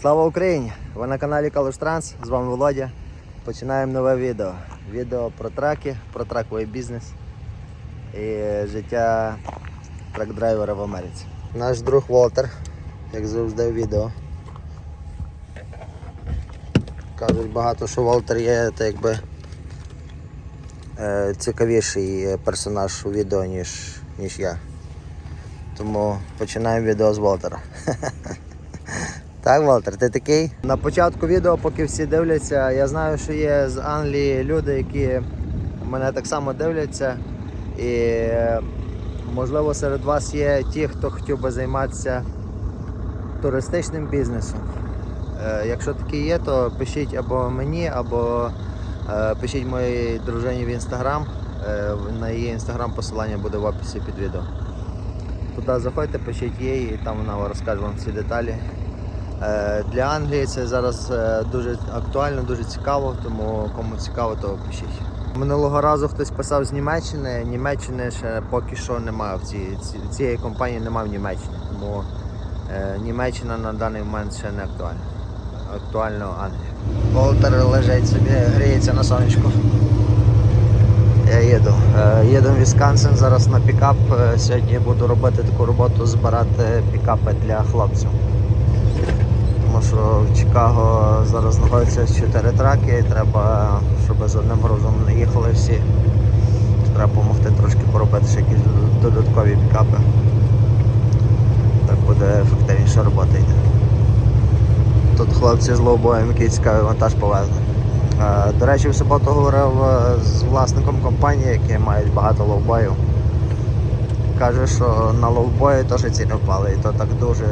Слава Україні! Ви на каналі Калуш Транс, з вами Володя. Починаємо нове відео. Відео про траки, про траковий бізнес і життя трак-драйвера в Америці. Наш друг Волтер, як завжди в відео. Кажуть багато, що Волтер є так якби е, цікавіший персонаж у відео, ніж, ніж я. Тому починаємо відео з Волтера. Так, Валтер, ти такий? На початку відео, поки всі дивляться, я знаю, що є з Англії люди, які мене так само дивляться. І можливо серед вас є ті, хто хотів би займатися туристичним бізнесом. Е, Якщо такі є, то пишіть або мені, або е, пишіть моїй дружині в інстаграм. Е, На її інстаграм посилання буде в описі під відео. Туди заходьте, пишіть їй, і там вона розкаже вам всі деталі. Е, Для Англії це зараз е, дуже актуально, дуже цікаво, тому кому цікаво, то пишіть. Минулого разу хтось писав з Німеччини. Німеччини ще поки що немає в цій, цієї компанії немає в Німеччині. Тому е, Німеччина на даний момент ще не актуальна. Актуально Англія. Волтер лежить собі, гріється на сонечку. Я їду. Їду в Вісконсин зараз на пікап. Сьогодні буду робити таку роботу, збирати пікапи для хлопців. Тому що в Чикаго зараз знаходяться 4 траки, і треба, щоб з одним грузом не їхали всі. Треба допомогти трошки поробити ще якісь додаткові пікапи. Так буде ефективніше робота йти. Тут хлопці з лоубоєм, який цікавий вантаж повезли. Е, До речі, в суботу говорив е, з власником компанії, які мають багато лоубоїв. Каже, що на лоубої теж ціни впали, і то так дуже,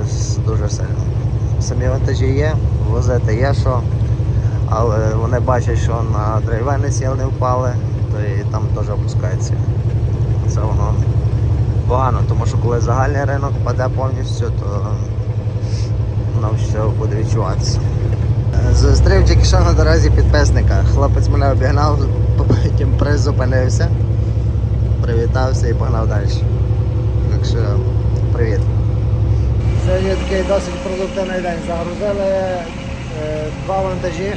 дуже сильно. Самі вантажі є, возити є що, але вони бачать, що на драйвени ціни впали, то і там теж опускається. Це воно погано, тому що коли загальний ринок паде повністю, то воно все буде відчуватися. Зустрів тільки що на дорозі підписника. Хлопець мене обігнав, потім призупинився, привітався і погнав далі. Так що привіт. Сьогодні такий досить продуктивний день. Загрузили е, два вантажі.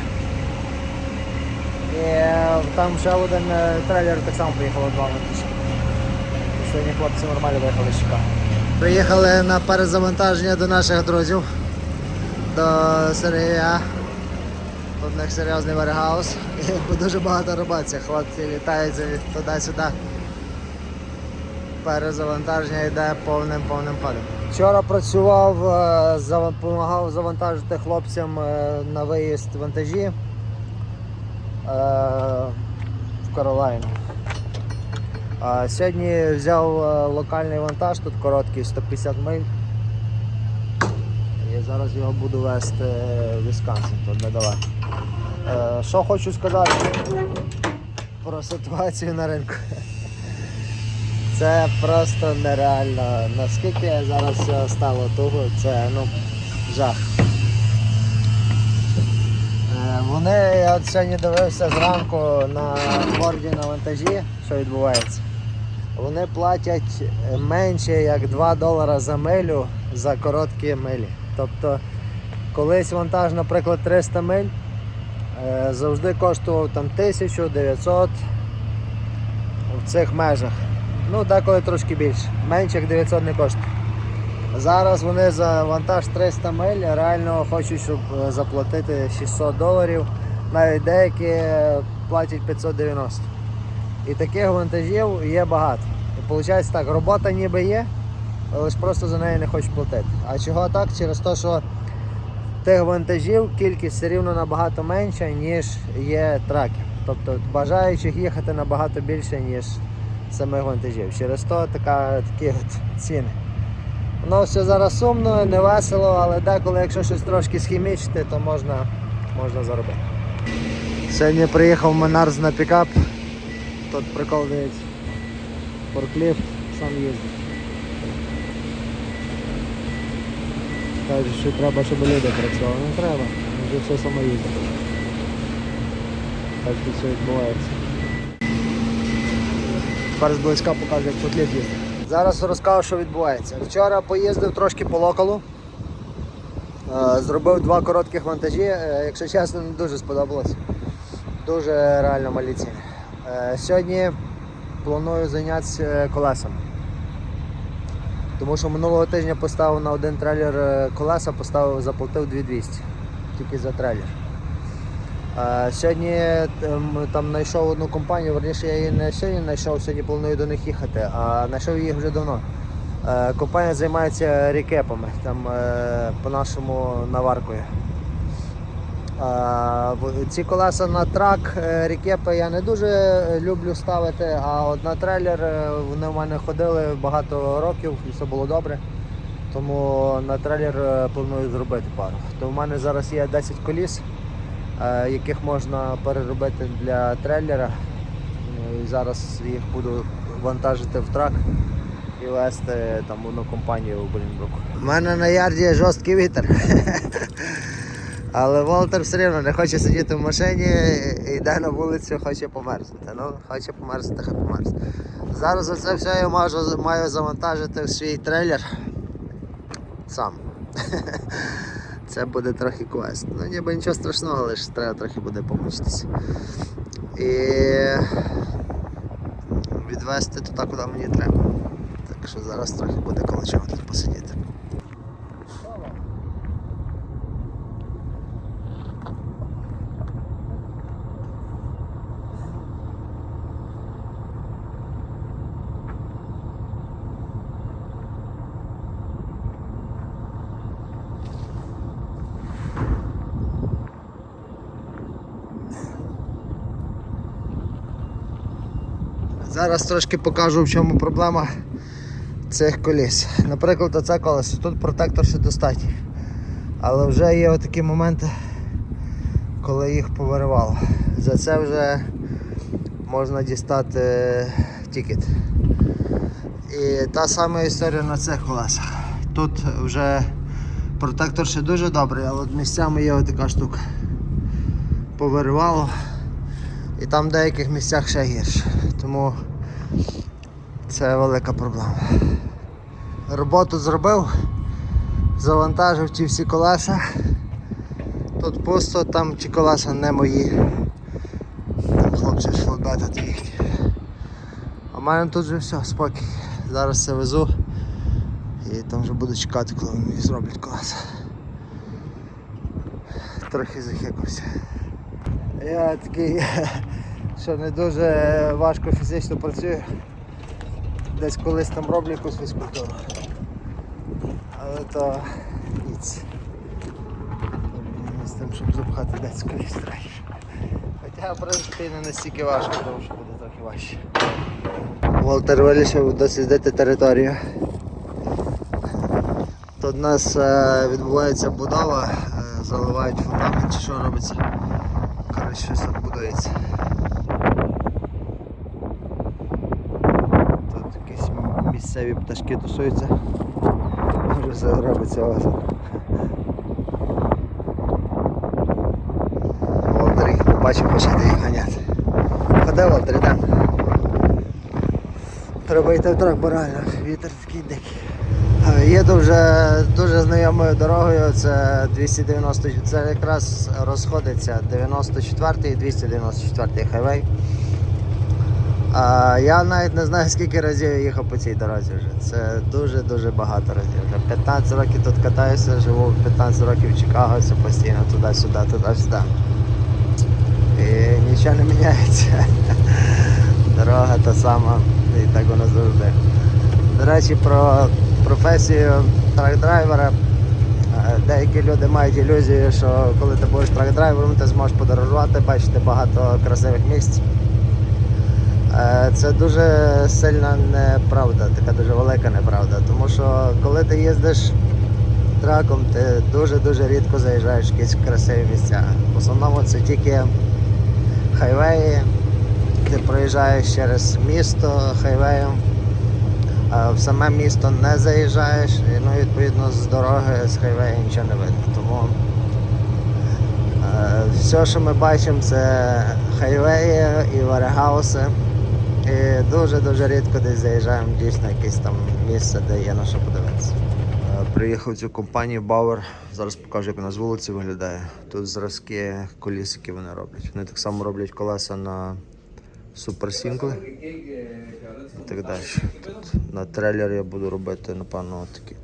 І е, там ще один е, трейлер так само поїхало два вантажі. Сьогодні хлопці нормально виїхали Чикаго. Приїхали на перезавантаження до наших друзів, до Сергія. Тут у них серйозний варгаус. Дуже багато роботи. Хлопці літають звід- туди-сюди. Перезавантаження йде повним повним ходом. Вчора працював, е, допомагав завантажити хлопцям е, на виїзд вантажі е, в Каролайну. А сьогодні взяв е, локальний вантаж, тут короткий 150 миль. І зараз його буду вести в Вісконсин, тут недалеко. Е, Що хочу сказати про ситуацію на ринку. Це просто нереально. Наскільки зараз все стало туго, це ну, жах. Е, Вони, я от сьогодні дивився зранку на борді на вантажі, що відбувається. Вони платять менше як 2 долара за милю за короткі милі. Тобто колись вантаж, наприклад, 300 миль е, завжди коштував там 1900 в цих межах. Ну, деколи трошки більше. Менше як 900 не коштує. Зараз вони за вантаж 300 миль реально хочуть, щоб е, заплатити 600 доларів. Навіть деякі е, платять 590. І таких вантажів є багато. І виходить так, робота ніби є, але ж просто за неї не хочуть платити. А чого так? Через те, що тих вантажів кількість все рівно набагато менша, ніж є траків. Тобто бажаючих їхати набагато більше, ніж самих вантажів. Через то така, такі от ціни. Воно все зараз сумно, не весело, але деколи, якщо щось трошки схімічити, то можна, можна заробити. Сьогодні приїхав Менарз на пікап. Тут прикол дивиться. Форкліфт сам їздить. Кажуть, що треба, щоб люди працювали. Не треба, вже все само їздить. Так тут все відбувається. Тепер зблизька покажу, як форкліфт їздить. Зараз розкажу, що відбувається. Вчора поїздив трошки по локалу. Е, Зробив два коротких монтажі, Е, якщо чесно, не дуже сподобалось. Дуже реально малі ціни. Е, Сьогодні планую зайнятися колесами. Тому що минулого тижня поставив на один трейлер колеса, поставив, заплатив 2200 тільки за трейлер. Сьогодні ем, там знайшов одну компанію, верніше я її не сьогодні знайшов, сьогодні планую до них їхати, а знайшов їх вже давно. Е, Компанія займається рекепами, там е, по-нашому наваркою. Ці колеса на трак е, рекепи я не дуже люблю ставити, а от на трейлер вони в мене ходили багато років і все було добре. Тому на трейлер планую зробити пару. То в мене зараз є 10 коліс, яких можна переробити для трейлера. Ну, І зараз їх буду вантажити в трак і вести там одну компанію у Болінбрук. У мене на ярді жорсткий вітер. Але Волтер все рівно не хоче сидіти в машині йде на вулицю, хоче померзнути. Ну, хоче померзнути, хай померзне. Зараз оце все я маю, маю завантажити в свій трейлер сам. Це буде трохи квест. Ну ніби нічого страшного, лише треба трохи буде помучитися. І відвести туди, куди мені треба. Так що зараз трохи буде коло чого тут посидіти. Зараз трошки покажу, в чому проблема цих коліс. Наприклад, оце колесо. Тут протектор ще достатній. Але вже є такі моменти, коли їх повиривало. За це вже можна дістати тікет. І та сама історія на цих колесах. Тут вже протектор ще дуже добрий, але місцями є така штука. Повиривало. І там в деяких місцях ще гірше. Тому це велика проблема. Роботу зробив, завантажив ті всі колеса. Тут пусто, там ті колеса не мої. Там хлопці з флотбета їхні. А в мене тут вже все, спокій. Зараз це везу і там вже буду чекати, коли мені зроблять колеса. Трохи захикався. Я такий, що не дуже важко фізично працюю. Десь колись там роблю якусь фізкультуру. Але то ніц. З тим, щоб запхати десь колись. Хоча, в принципі, не настільки важко, тому що буде трохи важче. Волтер вирішив дослідити територію. Тут у нас е, відбувається будова, е, заливають фундамент чи що робиться. Коротше, щось тут будується. Тут якісь м- місцеві пташки тусуються. Може все робиться озеро. Їх побачив, хоче їх ганяти. Ходи, Волтер, йдемо. Треба йти в трак, бо реально вітер такий дикий. Е, Їду вже дуже знайомою дорогою, це 290, це якраз розходиться 94 і 294 хайвей. А, я навіть не знаю скільки разів я їхав по цій дорозі вже. Це дуже-дуже багато разів. Вже 15 років тут катаюся, живу 15 років в Чикаго, це постійно туди-сюди, туди-сюди. І нічого не міняється. Дорога та сама, і так воно завжди. До речі, про професію трак-драйвера. Е, Деякі люди мають ілюзію, що коли ти будеш трак-драйвером, ти зможеш подорожувати, бачити багато красивих місць. Е, Це дуже сильна неправда, така дуже велика неправда. Тому що коли ти їздиш траком, ти дуже-дуже рідко заїжджаєш в якісь красиві місця. В основному це тільки хайвеї, ти проїжджаєш через місто хайвеєм, а в саме місто не заїжджаєш, і ну, відповідно з дороги з хайвею нічого не видно. Тому е, все, що ми бачимо, це хайвеї і варегауси. І дуже-дуже рідко десь заїжджаємо дійсно якесь там місце, де є на що подивитися. Е, Приїхав в цю компанію Bauer. Зараз покажу, як вона з вулиці виглядає. Тут зразки коліс, які вони роблять. Вони так само роблять колеса на суперсінгли і так далі. Тут на трейлер я буду робити, напевно, такі.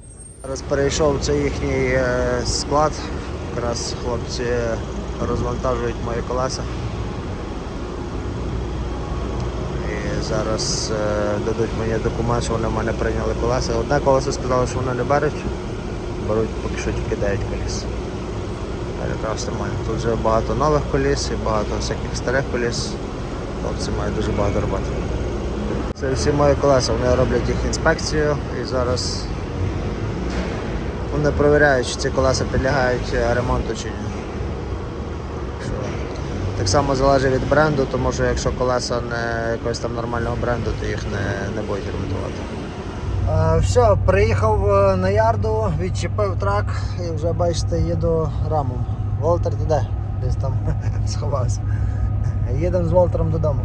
Зараз перейшов цей їхній е, склад. Якраз хлопці розвантажують мої колеса. І зараз е, дадуть мені документ, що вони в мене прийняли колеса. Одне колесо сказали, що вони не беруть. Беруть поки що тільки 9 коліс. Якраз нормально. Тут вже багато нових коліс і багато всяких старих коліс. Хлопці мають дуже багато роботи. Це всі мої колеса, вони роблять їх інспекцію і зараз вони перевіряють, чи ці колеса підлягають ремонту чи ні. Так само залежить від бренду, тому що якщо колеса не якогось там нормального бренду, то їх не, не будуть ремонтувати. Е, все, приїхав е, на ярду, відчепив трак і вже бачите, їду рамом. Волтер ти де? Десь там сховався. Їдемо з Волтером додому.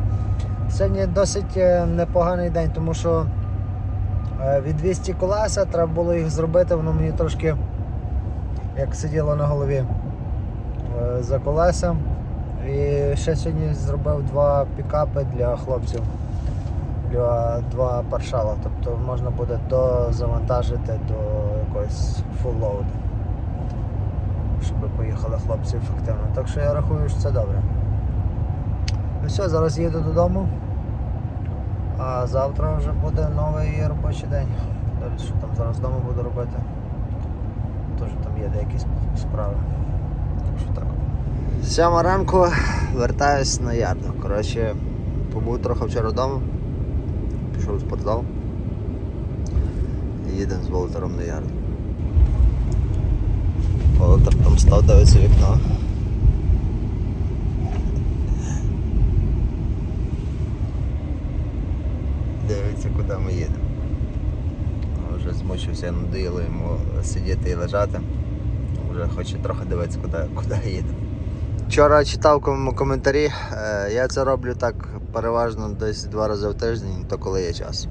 Сьогодні досить е, непоганий день, тому що від 200 колеса треба було їх зробити, воно мені трошки як сиділо на голові за колеса. І ще сьогодні зробив два пікапи для хлопців. Для два паршала. Тобто можна буде дозавантажити до якогось load. Щоб поїхали хлопці ефективно. Так що я рахую, що це добре. Ну все, зараз їду додому. А завтра вже буде новий робочий день. Далі що там зараз вдома буду робити. Теж там є деякі справи. Так що так. Сьома ранку вертаюсь на ярду. Коротше, побув трохи вчора вдома. Пішов в спортзал. Їдемо з Волтером на ярду. Волтер там став дивиться вікно. Дивиться, куди ми їдемо. Вже змучився, надоїло йому сидіти і лежати. Вже хоче трохи дивитися, куди, куди їдемо. Вчора читав коментарі. Е, Я це роблю так переважно десь два рази в тиждень, то коли є час.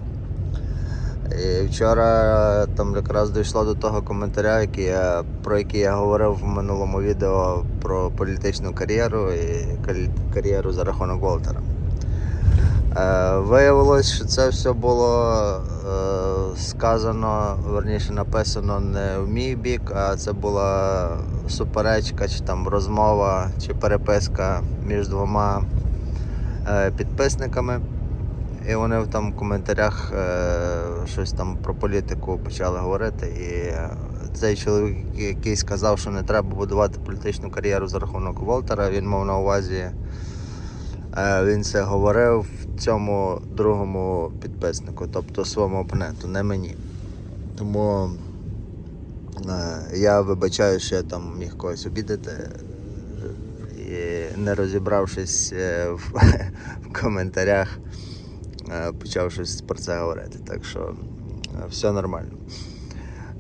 І вчора там якраз дійшло до того коментаря, який я, про який я говорив в минулому відео про політичну кар'єру і кар'єру за рахунок Волтера. Е, Виявилось, що це все було е, сказано, верніше написано не в мій бік, а це була суперечка, чи там розмова, чи переписка між двома е, підписниками. І вони в там коментарях щось там про політику почали говорити. І цей чоловік, який сказав, що не треба будувати політичну кар'єру за рахунок Волтера, він мав на увазі. Він це говорив цьому другому підписнику, тобто своєму опоненту, не мені. Тому е, я вибачаю, що я там міг когось обідати. е, І не розібравшись е, в, в коментарях, е, почав щось про це говорити. Так що е, все нормально.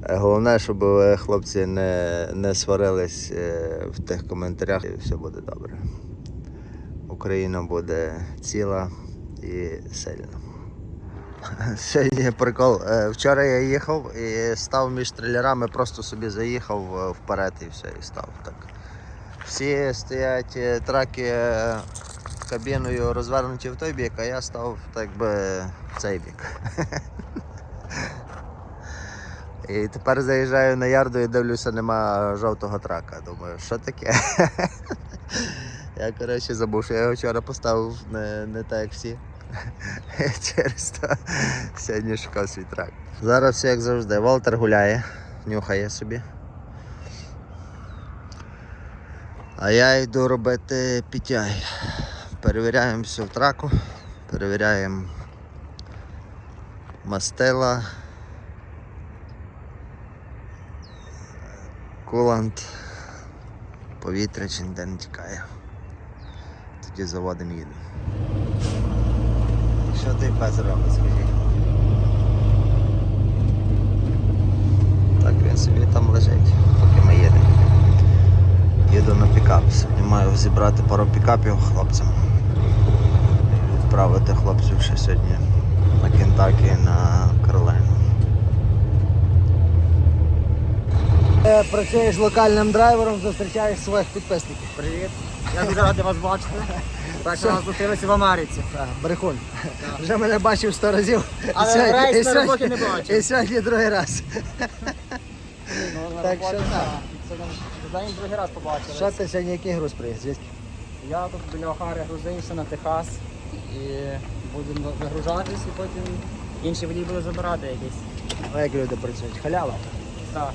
Е, Головне, щоб ви, хлопці не, не сварились е, в тих коментарях, і все буде добре. Україна буде ціла і сильна. Сьогодні прикол. Е, Вчора я їхав і став між трейлерами, просто собі заїхав е, вперед і все, і став так. Всі стоять е, траки кабіною розвернуті в той бік, а я став так би в цей бік. І тепер заїжджаю на ярду і дивлюся, нема жовтого трака. Думаю, що таке? Я коротше забув, що я його вчора поставив не, не так, як всі. Через то сьогодні шукав свій трак. Зараз все як завжди. Волтер гуляє, нюхає собі. А я йду робити PTI. Перевіряємо все в траку, перевіряємо мастила, кулант, повітря чи ніде не тікає. Тоді заводимо їду. Що ти пес робить, скажи? Так він собі там лежить, поки ми їдемо. Їду на пікап. Сьогодні маю зібрати пару пікапів хлопцям. Відправити хлопців ще сьогодні на Кентакі на Каролайну. Працюєш локальним драйвером, зустрічаєш своїх підписників. Привіт. Я дуже радий вас бачити. Так що зустрілися в Америці. Так, брехун. Вже мене бачив сто разів. Але сьогодні- рейс на роботі не бачив. І сьогодні другий раз. Ну, на Так роботі, що так. Сьогодні за ним другий раз побачили. Що ти сьогодні який груз приїзд? Звідки? Я тут біля Охари грузився на Техас і будемо вигружатись, і потім інші водії будуть забирати якісь. Ну, як люди працюють? Халява. Так.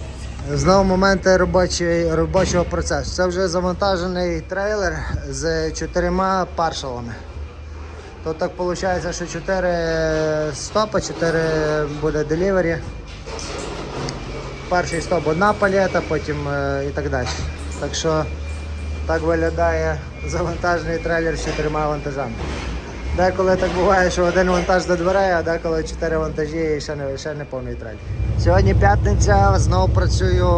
Знову моменти робочої, робочого процесу. Це вже завантажений трейлер з чотирма паршалами. То так виходить, що 4 стопа, 4 буде делівері. Перший стоп одна палета, потім е, і так далі. Так що так виглядає завантажений трейлер з чотирма вантажами. Деколи так буває, що один вантаж до дверей, а деколи чотири вантажі і ще не, ще не повний трейлер. Сьогодні п'ятниця, знову працюю,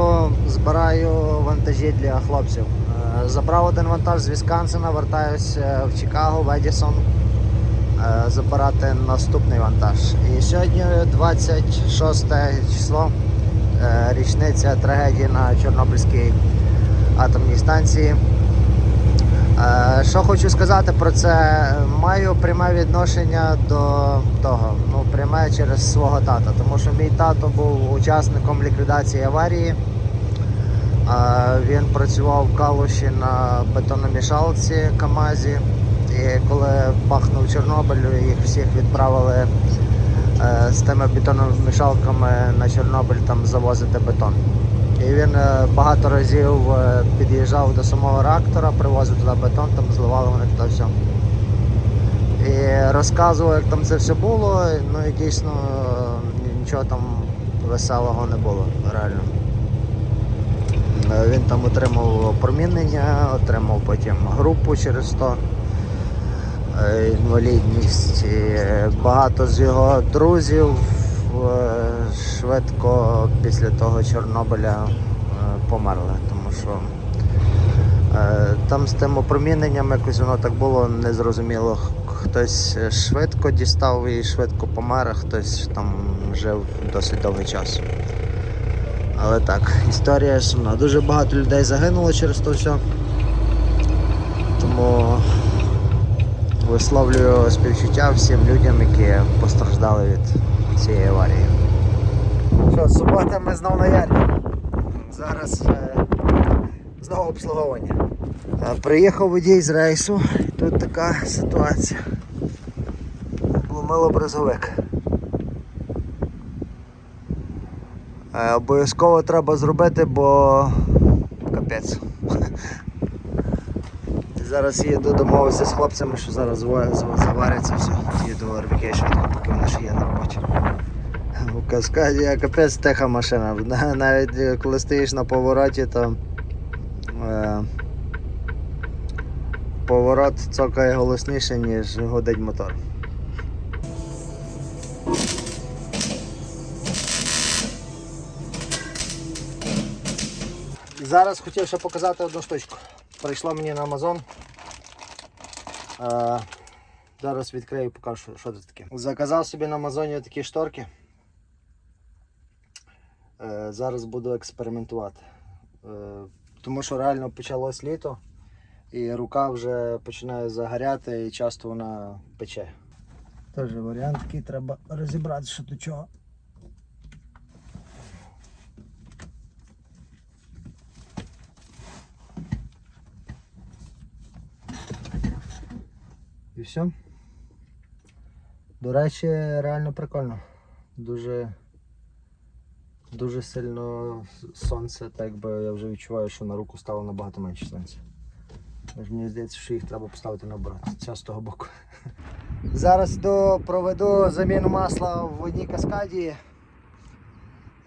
збираю вантажі для хлопців. Е, Забрав один вантаж з Вісконсина, вертаюсь е, в Чикаго, в Едісон е, забирати наступний вантаж. І сьогодні 26 число, річниця трагедії на Чорнобильській атомній станції. Е, Що хочу сказати про це, маю пряме відношення до того, ну пряме через свого тата, тому що мій тато був учасником ліквідації аварії. Е, Він працював в Калуші на бетономішалці Камазі. І коли бахнув Чорнобиль, їх всіх відправили е, з тими бетономішалками на Чорнобиль там завозити бетон. І він е, багато разів е, під'їжджав до самого реактора, привозив туди бетон, там зливали вони туди все. І розказував, як там це все було, ну і дійсно е, нічого там веселого не було, реально. Він там отримав промінення, отримав потім групу через то, інвалідність. І багато з його друзів швидко після того Чорнобиля е, померли, тому що е, там з тим опроміненням якось воно так було незрозуміло. Хтось швидко дістав і швидко помер, а хтось там жив досить довгий час. Але так, історія сумна. Дуже багато людей загинуло через то все. Тому висловлюю співчуття всім людям, які постраждали від цієї аварії. Що, субота ми знову на ярі. Зараз е, знову обслуговування. Е, приїхав водій з рейсу, тут така ситуація. Вломило бризовик. Е, обов'язково треба зробити, бо капець. Зараз їду домовився з хлопцями, що зараз завариться все. Їду в арбікей швидко, поки вони ще є на роботі. У каскаді капець теха машина. Навіть е, коли стоїш на повороті, то е, поворот цокає голосніше, ніж годить мотор. Зараз хотів ще показати одну штучку. Прийшло мені на Amazon. Е, зараз відкрию і покажу, що це таке. Заказав собі на Амазоні такі шторки. Е, зараз буду експериментувати. Е, тому що реально почалось літо і рука вже починає загоряти і часто вона пече. Теж варіант такий, треба розібрати, що до чого. І все. До речі, реально прикольно. Дуже дуже сильно сонце, так би я вже відчуваю, що на руку стало набагато менше сонця. Тож мені здається, що їх треба поставити наоборот. Ця з того боку. Зараз до, проведу заміну масла в одній каскаді.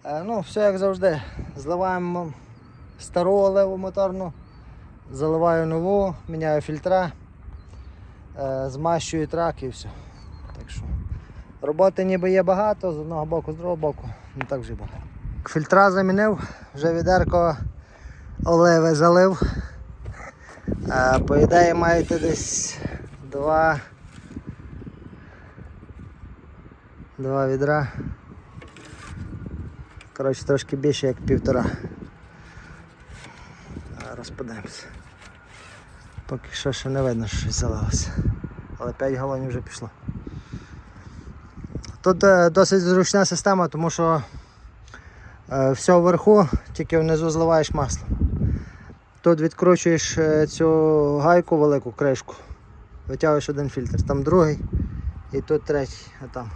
Е, ну, все як завжди. Зливаємо стару оливу моторну, заливаю нову, міняю фільтра, е, змащую трак і все. Так що роботи ніби є багато, з одного боку, з другого боку, не так вже й Фільтра замінив, вже відерко оливи залив. Е, По ідеї маєте десь два, два відра. Коротше, трошки більше як півтора. Зараз подивимося. Поки що ще не видно, що щось залилося. Але 5 галонів вже пішло. Тут е, досить зручна система, тому що все вверху, тільки внизу зливаєш масло. Тут відкручуєш е, цю гайку велику кришку, витягуєш один фільтр, там другий і тут третій, а там.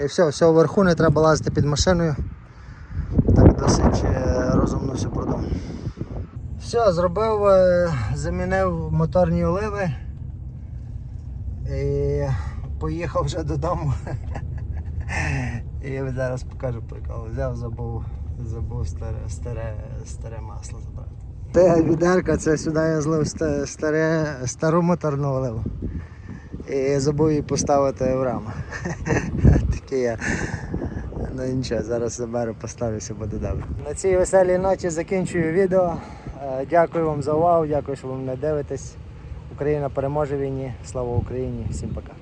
І все, все вверху, не треба лазити під машиною. Так досить е, розумно все продумано. Все, зробив, е, замінив моторні оливи і поїхав вже додому. І зараз покажу прикол. Взяв, забув, забув старе, старе, старе масло забрати. Те відерка, це сюди я злив старе, стару моторну оливу. І забув її поставити в раму. Таке я. Ну нічого, зараз заберу, поставлюся, буде добре. На цій веселій ночі закінчую відео. Е, Дякую вам за увагу, дякую, що ви мене дивитесь. Україна переможе війні. Слава Україні! Всім пока.